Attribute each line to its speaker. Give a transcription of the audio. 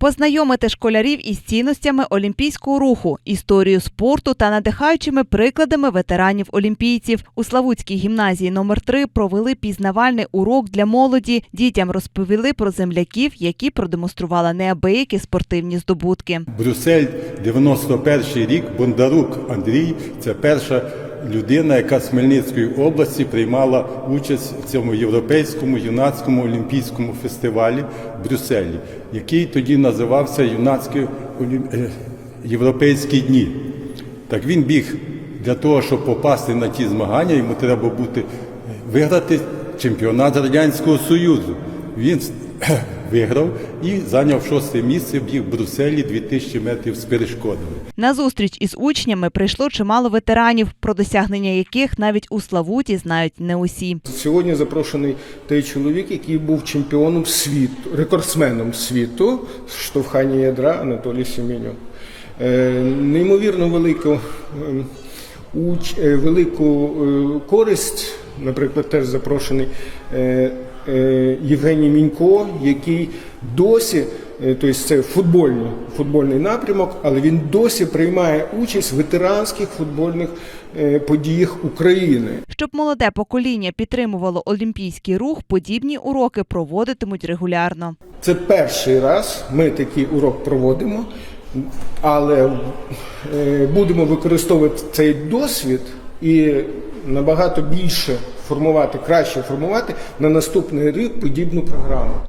Speaker 1: Познайомити школярів із цінностями олімпійського руху, історією спорту та надихаючими прикладами ветеранів-олімпійців. У Славутській гімназії номер 3 провели пізнавальний урок для молоді. Дітям розповіли про земляків, які продемонстрували неабиякі спортивні здобутки.
Speaker 2: Брюссель, 91 рік, Бондарук Андрій це перша людина, яка з Хмельницької області приймала участь в цьому європейському юнацькому олімпійському фестивалі в Брюсселі, який тоді називався Юнацькі е, Європейські дні. Так він біг для того, щоб попасти на ті змагання, йому треба бути виграти чемпіонат Радянського Союзу. Він виграв і зайняв шосте місце біг в Брюсселі 2000 метрів з перешкодами.
Speaker 1: На зустріч із учнями прийшло чимало ветеранів, про досягнення яких навіть у Славуті знають не усі.
Speaker 3: Сьогодні запрошений той чоловік, який був чемпіоном світу, рекордсменом світу штовхання ядра Анатолій Семенюк. Е, Неймовірно велику, е, уч- е, велику користь, наприклад, теж запрошений Євгеній Мінько, який досі, е, тобто це футбольний, футбольний напрямок, але він досі приймає участь в ветеранських футбольних е, подіях України.
Speaker 1: Щоб молоде покоління підтримувало олімпійський рух, подібні уроки проводитимуть регулярно.
Speaker 3: Це перший раз ми такий урок проводимо, але е, будемо використовувати цей досвід і набагато більше формувати, краще формувати на наступний рік подібну програму.